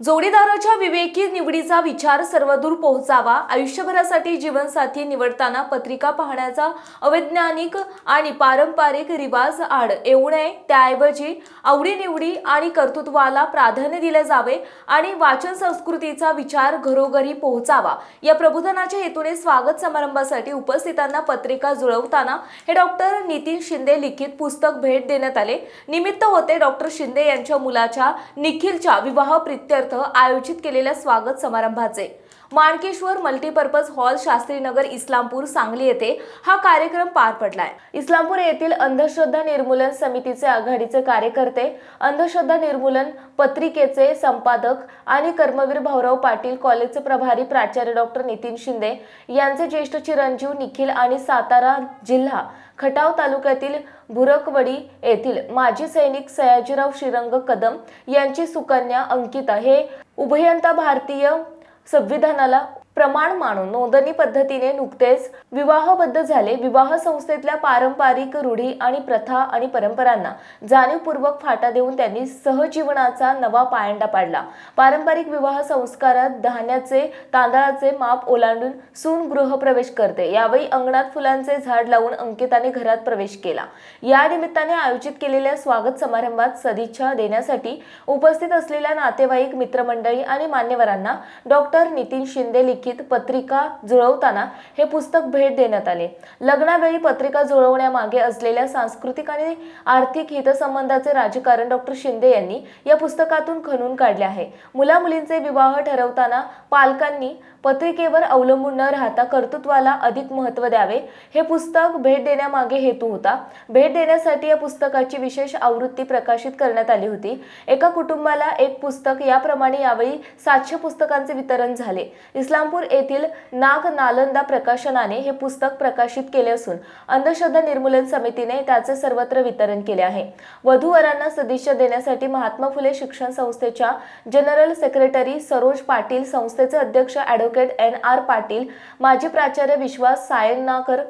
जोडीदाराच्या विवेकी निवडीचा विचार सर्वदूर पोहोचावा आयुष्यभरासाठी जीवनसाथी निवडताना पत्रिका पाहण्याचा अवैज्ञानिक आणि पारंपरिक रिवाज आड येऊ नये त्याऐवजी आवडीनिवडी आणि कर्तृत्वाला प्राधान्य दिले जावे आणि वाचन संस्कृतीचा विचार घरोघरी पोहोचावा. या प्रबोधनाच्या हेतूने स्वागत समारंभासाठी उपस्थितांना पत्रिका जुळवताना हे डॉक्टर नितीन शिंदे लिखित पुस्तक भेट देण्यात आले. निमित्त होते डॉक्टर शिंदे यांच्या मुलाच्या निखिलच्या विवाह प्रित्यर्थ आयोजित केलेल्या स्वागत समारंभाचे माणकेश्वर मल्टीपर्पज हॉल शास्त्रीनगर इस्लामपूर सांगली येथे हा कार्यक्रम पार पडलाय. इस्लामपूर येथील अंधश्रद्धा निर्मूलन समितीचे आघाडीचे कार्यकर्ते अंधश्रद्धा निर्मूलन पत्रिकेचे संपादक आणि कर्मवीर भाऊराव पाटील कॉलेजचे प्रभारी प्राचार्य डॉक्टर नितीन शिंदे यांचे ज्येष्ठ चिरंजीव निखिल आणि सातारा जिल्हा खटाव तालुक्यातील बुरकवडी येथील माजी सैनिक सयाजीराव श्रीरंग कदम यांची सुकन्या अंकिता हे उभयंता भारतीय संविधानाला प्रमाण मानून नोंदणी पद्धतीने नुकतेच विवाहबद्ध झाले. विवाह संस्थेतल्या पारंपरिक रूढी आणि प्रथा आणि परंपरांना जाणीवपूर्वक फाटा देऊन त्यांनी सहजीवनाचा नवा पायंडा पाडला. पारंपरिक विवाह संस्कारात धान्याचे तांदळाचे माप ओलांडून सून गृहप्रवेश करते. यावेळी अंगणात फुलांचे झाड लावून अंकिताने घरात प्रवेश केला. या निमित्ताने आयोजित केलेल्या स्वागत समारंभात सदिच्छा देण्यासाठी उपस्थित असलेल्या नातेवाईक मित्रमंडळी आणि मान्यवरांना डॉक्टर नितीन शिंदे लिखित लिखित पत्रिका जुळवताना हे पुस्तक भेट देण्यात आले. लग्नावेळी पत्रिका जुळवण्यामागे असलेल्या सांस्कृतिक आणि आर्थिक हितसंबंधाचे राजकारण डॉक्टर शिंदे यांनी या पुस्तकातून खणून काढले आहे. मुला मुलींचे विवाह ठरवताना पालकांनी पत्रिकेवर अवलंबून न राहता कर्तृत्वाला अधिक महत्त्व द्यावे हे पुस्तक भेट देण्यामागे हेतू होता. भेट देण्यासाठी या पुस्तकाची विशेष आवृत्ती प्रकाशित करण्यात आली होती. एका कुटुंबाला एक पुस्तक याप्रमाणे यावेळी सातशे पुस्तकांचे वितरण झाले. इस्लाम इस्लामपूर येथील नाग नालंदा प्रकाशनाने हे पुस्तक प्रकाशित केले असून अंधश्रद्धा निर्मूलन समितीने त्याचे सर्वत्र वितरण केले आहे. वधूवरांना सदिच्छा देण्यासाठी महात्मा फुले शिक्षण संस्थेच्या जनरल सेक्रेटरी सरोज पाटील संस्थेचे अध्यक्ष ॲडव्होकेट एन आर पाटील माजी प्राचार्य विश्वास सायनाकर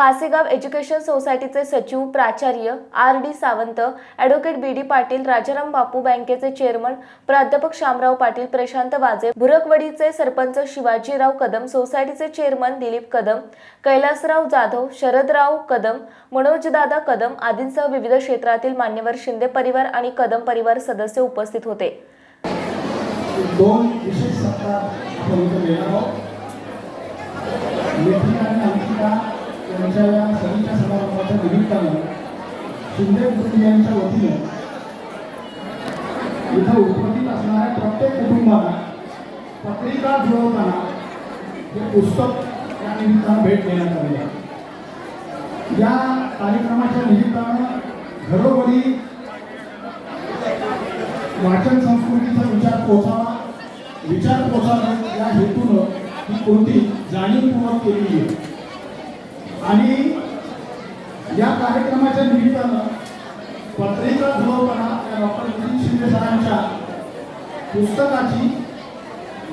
कासेगाव एज्युकेशन सोसायटीचे सचिव प्राचार्य R D Sawant advocate B D Patil Rajaram Bapu बँकेचे चेअरमन प्राध्यापक शामराव पाटील प्रशांत वाजे भुरकवडीचे सरपंच शिवाजीराव कदम सोसायटीचे चेअरमन दिलीप कदम कैलासराव जाधव शरदराव कदम मनोजदादा कदम आदींसह विविध क्षेत्रातील मान्यवर शिंदे परिवार आणि कदम परिवार सदस्य उपस्थित होते. दोन विशेष सत्कार आपण इथं आहोत. आणि अंकिता यांच्या या सदिच्छा समारंभाच्या निमित्तानं शिंदे कुटुंबियांच्या वतीनं इथं उपस्थित असणाऱ्या प्रत्येक कुटुंबाला पत्रिका जुळवताना हे पुस्तक या निमित्तानं भेट देण्यात आली आहे या कार्यक्रमाच्या निमित्तानं घरोघरी वाचन संस्कृतीचा विचार पोचावा विचार पोचावा या हेतूनं ही कोणती जाणीवपूर्वक केलेली आहे? आणि या कार्यक्रमाच्या निमित्तानं पत्रिका जुळवताना या डॉक्टर नितीन शिंदे सरांच्या पुस्तकाची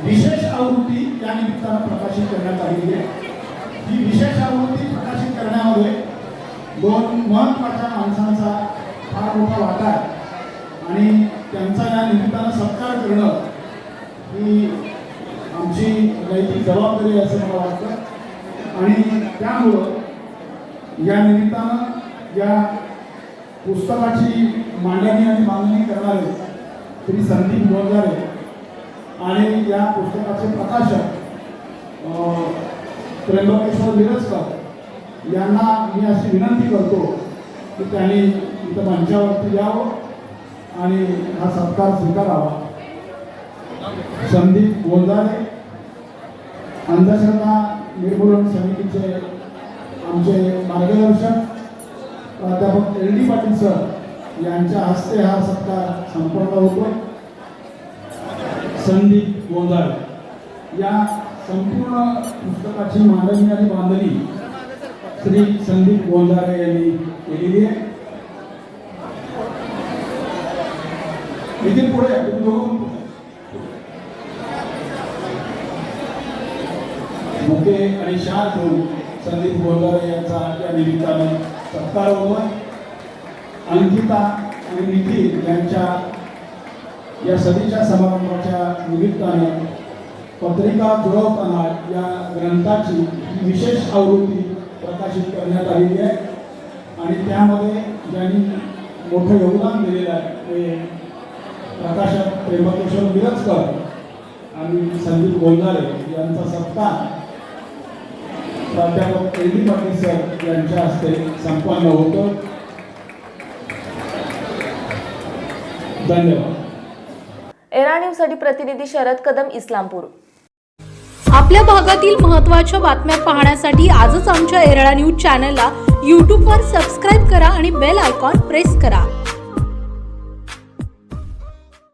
विशेष आवृत्ती या निमित्तानं प्रकाशित करण्यात आलेली आहे. ही विशेष आवृत्ती प्रकाशित करण्यामध्ये दोन महत्त्वाच्या माणसांचा फार मोठा वाटा आहे. आणि त्यांचा या निमित्तानं सत्कार करणं ही आमची नैतिक जबाबदारी असं मला वाटतं. आणि त्यामुळं या निमित्तानं या पुस्तकाची मांडणी आणि मागणी करणारे श्री संदीप गोंजारे आणि या पुस्तकाचे प्रकाशक त्र्यंबकेश्वर विरजकर यांना मी अशी विनंती करतो की त्यांनी इथं मंचावरती यावं आणि हा सत्कार स्वीकारावा. संदीप गोंजारे अंधश्रद्धा निर्मूलन समितीचे आमचे मार्गदर्शक प्राध्यापक एल डी पाटील सर यांच्या हस्ते हा सत्कार संपन्न होतो संदीप गोंधळ. या संपूर्ण पुस्तकाची मांडणी आणि बांधणी श्री संदीप गोंधारे यांनी केलेली आहे. इथे पुढे मुके आणि शाल ठेवून संदीप गोंजारे यांचा या निमित्ताने सत्कार होतोय. अंकिता आणि नितीन यांच्या या सदीच्या समारंभाच्या निमित्ताने पत्रिका जुळवताना या ग्रंथाची विशेष आवृत्ती प्रकाशित करण्यात आलेली आहे. आणि त्यामध्ये ज्यांनी मोठं योगदान दिलेलं आहे ते प्रकाशक प्रेमकिशोर मिरजकर आणि संदीप गोंधारे यांचा सत्कार प्राध्यापक एल डी पाटील सर यांच्या हस्ते संपन्न होतो. धन्यवाद. एरा न्यूजसाठी प्रतिनिधी शरद कदम इस्लामपूर. आपल्या भागातील महत्त्वाच्या बातम्या पाहण्यासाठी आजच आमच्या एरळा न्यूज चॅनलला यूट्यूबवर सबस्क्राईब करा आणि बेल आयकॉन प्रेस करा.